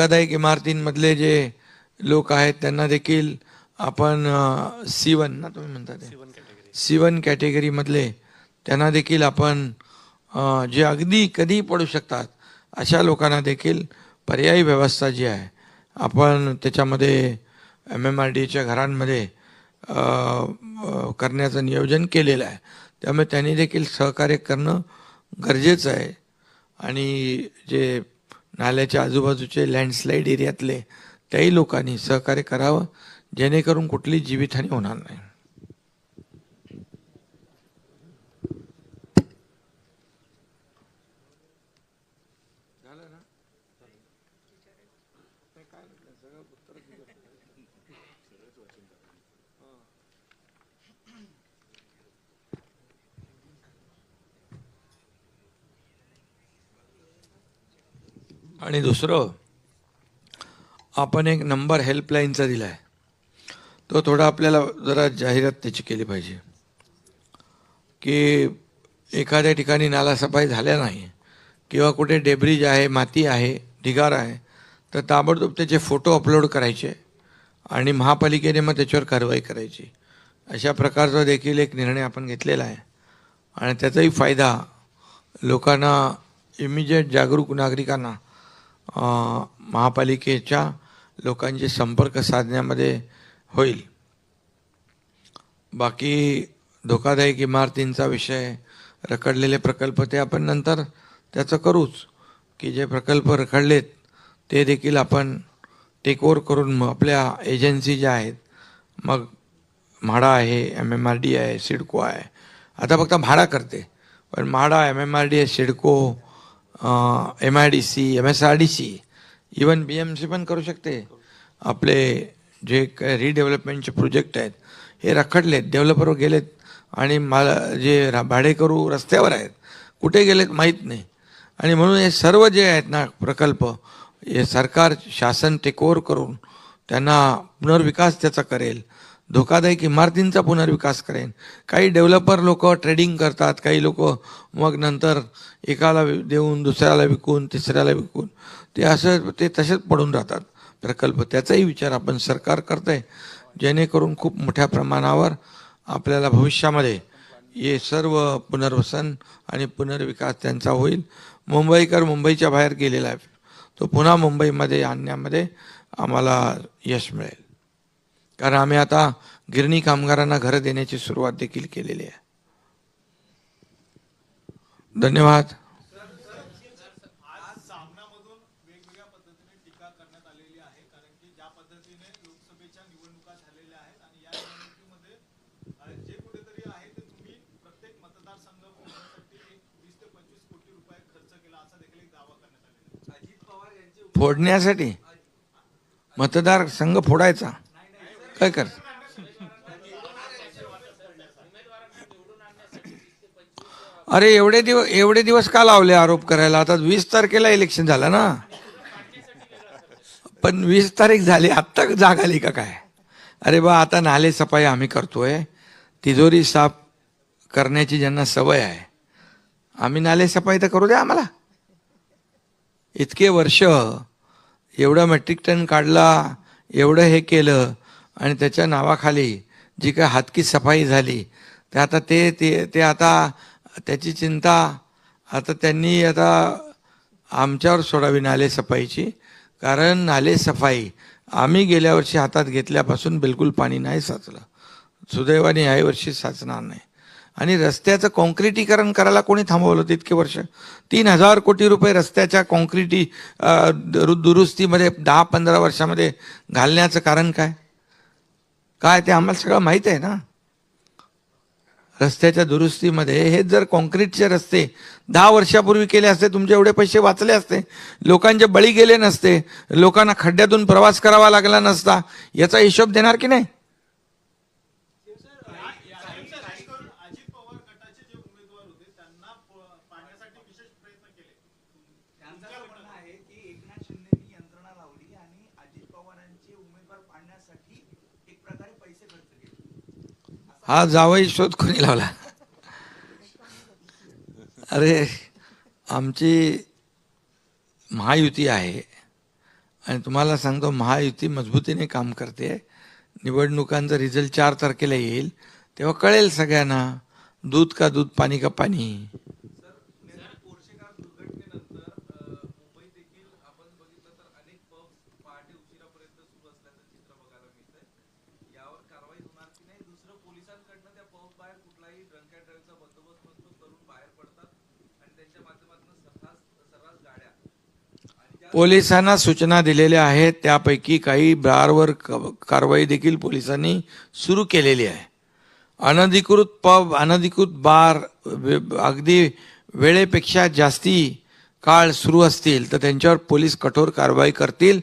धोकादायक इमारतींमधले जे लोक आहेत त्यांना देखील आपण सी वन ना तुम्ही म्हणता ते? सी वन कॅटेगरीमधले त्यांना देखील आपण जे अगदी कधी पडू शकतात अशा लोकांना देखील पर्यायी व्यवस्था जी आहे आपण त्याच्यामध्ये एम एम आर डीच्या घरांमध्ये करण्याचं नियोजन केलेलं आहे. त्यामुळे त्यांनी देखील सहकार्य करणं गरजेचं आहे. आणि जे नाल्याच्या आजूबाजूचे लँडस्लाईड एरियातले त्याही लोकांनी सहकार्य करावं जेणेकरून कुठली जीवितहानी होणार नाही. आणि दुसरं आपण एक नंबर हेल्पलाईनचा दिला आहे तो थोडा आपल्याला जरा जाहिरात त्याची केली पाहिजे. की एखाद्या ठिकाणी नालासफाई झाल्या नाही किंवा कुठे डेब्रिज आहे माती आहे ढिगार आहे तर ताबडतोब त्याचे फोटो अपलोड करायचे आणि महापालिकेने मग त्याच्यावर कारवाई करायची. अशा प्रकारचा देखील एक निर्णय आपण घेतलेला आहे. आणि त्याचाही फायदा लोकांना इमिजिएट जागरूक नागरिकांना महापालिकेच्या लोकांचे संपर्क साधण्यामध्ये होईल. बाकी धोकादायक इमारतींचा विषय रखडलेले प्रकल्प ते आपण नंतर त्याचं करूच. की जे प्रकल्प रखडलेत ते देखील आपण टेक ओव्हर करून मग आपल्या एजन्सी ज्या आहेत मग म्हाडा आहे एम एम आर डी आहे सिडको आहे. आता फक्त म्हाडा करते. पण MHADA M M R D आहे CIDCO M I D C M S R D C even B M C पण करू शकते. आपले जे काय रिडेव्हलपमेंटचे प्रोजेक्ट आहेत हे रखडलेत डेव्हलपरवर गेलेत आणि मला जे रा- भाडेकरू रस्त्यावर आहेत कुठे गेलेत माहीत नाही. आणि म्हणून हे सर्व जे आहेत ना प्रकल्प हे सरकार शासन टेक ओव्हर करून त्यांना पुनर्विकास त्याचा करेल. धोकादायक इमारतींचा पुनर्विकास करेन. काही डेव्हलपर लोक ट्रेडिंग करतात काही लोक मग नंतर एकाला देऊन दुसऱ्याला विकून तिसऱ्याला विकून. ते असं ते तसेच पडून राहतात. प्रकल्प त्याचाही विचार आपण सरकार करतंय जेणेकरून खूप मोठ्या प्रमाणावर आपल्याला भविष्यामध्ये हे सर्व पुनर्वसन आणि पुनर्विकास त्यांचा होईल. मुंबईकर मुंबईच्या बाहेर गेलेला आहे. तो पुन्हा मुंबईमध्ये आणण्यामध्ये आम्हाला यश मिळेल. कारण आम्ही आता गिरणी कामगारांना घरं देण्याची सुरुवात देखील केलेली आहे. धन्यवाद. फोडण्यासाठी मतदार संघ फोडायचा. कर? अरे एवढे दिवस एवढे दिवस का लावले आरोप करायला? आता वीस तारखेला इलेक्शन झालं ना. पण वीस तारीख झाली आत्ता जाग आली का काय? अरे बा आता नाले सफाई आम्ही करतोय. तिजोरी साफ करण्याची ज्यांना सवय आहे आम्ही नाले सफाई तर करू द्या आम्हाला. इतके वर्ष एवढं मेट्रिक टन काढला एवढं हे केलं आणि त्याच्या नावाखाली जी काय हातकी सफाई झाली ते आता ते ते ते आता त्याची चिंता आता त्यांनी आता आमच्यावर सोडावी नाले सफाईची. कारण नाले सफाई आम्ही गेल्या वर्षी हातात घेतल्यापासून बिलकुल पाणी नाही साचलं. सुदैवाने याही वर्षी साचणार नाही. आणि रस्त्याचं कॉन्क्रिटीकरण करायला कोणी थांबवलं होतं इतके वर्ष? तीन हजार कोटी रुपये रस्त्याच्या कॉन्क्रिटी दुरुस्तीमध्ये दहा पंधरा वर्षामध्ये घालण्याचं कारण काय? काय ते आम्हाला सगळं माहीत आहे ना? रस्त्याच्या दुरुस्तीमध्ये हे जर कॉन्क्रीटचे रस्ते दहा वर्षापूर्वी केले असते तुमचे एवढे पैसे वाचले असते लोकांचे बळी गेले नसते लोकांना खड्ड्यातून प्रवास करावा लागला नसता याचा हिशोब देणार की नाही? हा जावई शोध कोणी लावला? अरे आमची महायुती आहे आणि तुम्हाला सांगतो महायुती मजबूतीने काम करते. निवडणुकांचा रिझल्ट चार तारखेला येईल. तेव्हा कळेल सगळ्यांना दूध का दूध पाणी का पाणी पोर्शेकार दुर्घटनेनंतर अ, मुंबईत देखील आपण बघितलं तर अनेक पब पहाटे उशिरापर्यंत सुरू असल्याचं चित्र बघायला मिळतंय यावर कारवाई होणार की नाही दुसरं पोलिसांकडनं त्या पब बाहेर कुठलाही ड्रंक अँड ड्राईव्हचा बंदोबस्त नसतो तरुण बाहेर पडतात आणि त्यांच्या माध्यमातून सर्रास सर्रास गाड्या आणि त्या पोलिसांना सूचना दिलेल्या आहेत. त्यापैकी काही बारवर क- कारवाई देखील पोलिसांनी सुरू केलेली आहे. अनधिकृत पब अनधिकृत बार अगदी वेळेपेक्षा जास्ती काळ सुरू असतील तर त्यांच्यावर पोलीस कठोर कारवाई करतील.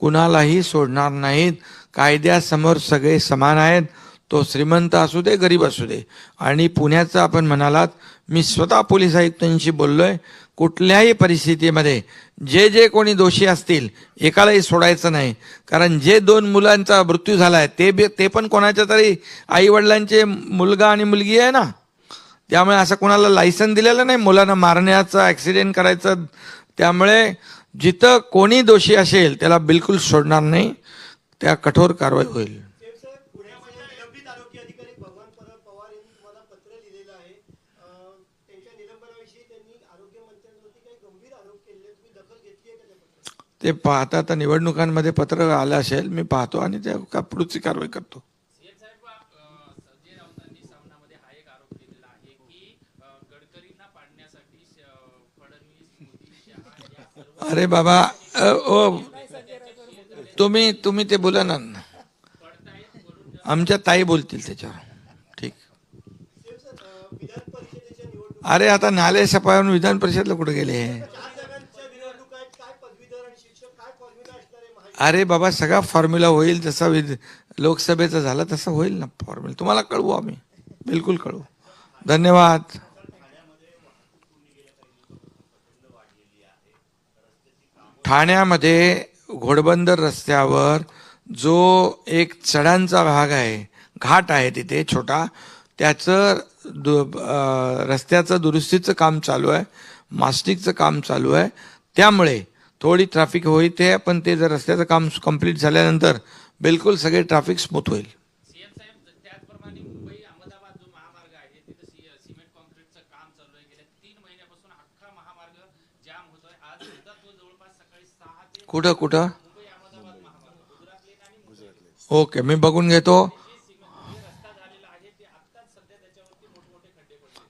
कुणालाही सोडणार नाहीत. कायद्यासमोर सगळे समान आहेत. तो श्रीमंत असू दे गरीब असू दे. आणि पुण्याचं आपण म्हणालात मी स्वतः पोलीस आयुक्तांशी बोललो आहे कुठल्याही परिस्थितीमध्ये जे जे कोणी दोषी असतील एकालाही सोडायचं नाही. कारण जे दोन मुलांचा मृत्यू झाला आहे ते बी- ते पण कोणाच्या तरी आईवडिलांचे मुलगा आणि मुलगी आहे ना? त्यामुळे असं कोणाला लायसन दिलेलं नाही मुलांना मारण्याचं ॲक्सिडेंट करायचं. त्यामुळे जिथं कोणी दोषी असेल त्याला बिलकुल सोडणार नाही. त्या कठोर कारवाई होईल साहेब पुण्यामध्ये निलंबित आरोग्य अधिकारी भगवान परब पवार यांनी तुम्हाला पत्र लिहिलेलं आहे अं, त्यांच्या निलंबनाविषयी त्यांनी आरोग्यमंत्र्यांवरती काही गंभीर आरोप केलेले आहेत. तुम्ही दखल घेतली आहे का त्या पत्रात ते पाहता आता निवडणुकांमध्ये पत्र आलं असेल मी पाहतो आणि त्या का पुढची कारवाई करतो. हा अरे बाबा ओ तुम्ही तुम्ही ते बोला ना. आमच्या ताई बोलतील त्याच्यावर. ठीक. अरे आता नाले सफाईवरून विधान परिषदला कुठे गेले चार जागांच्या निवडणूक आहेत काय पदवीधर आणि शिक्षक काय फॉर्म्युला असणार आहे महायुती अरे बाबा सगळा फॉर्म्युला होईल जसा विध लोकसभेचा झाला तसा होईल ना फॉर्म्युला तुम्हाला कळवू आम्ही. बिलकुल कळवू. धन्यवाद. ठाण्यामध्ये घोडबंदर रस्त्यावर जो एक चढांचा भाग आहे घाट आहे तिथे छोटा त्याचं दु रस्त्याचं दुरुस्तीचं काम चालू आहे मास्टिकचं काम चालू आहे. त्यामुळे थोडी ट्रॅफिक होईल ते पण ते जर रस्त्याचं काम कंप्लीट झाल्यानंतर बिलकुल सगळे ट्रॅफिक स्मूथ होईल. कुठं कुठं? ओके मी बघून घेतो.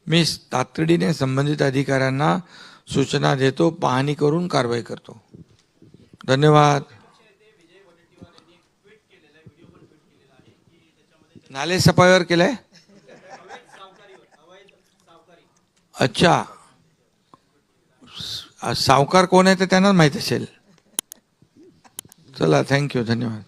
मी तातडीने संबंधित अधिकाऱ्यांना सूचना देतो पाहणी करून कारवाई करतो. धन्यवाद. नाले सफाईवर केलंय अच्छा. सावकार कोण आहे ते त्यांनाच माहीत असेल. चला थँक्यू धन्यवाद.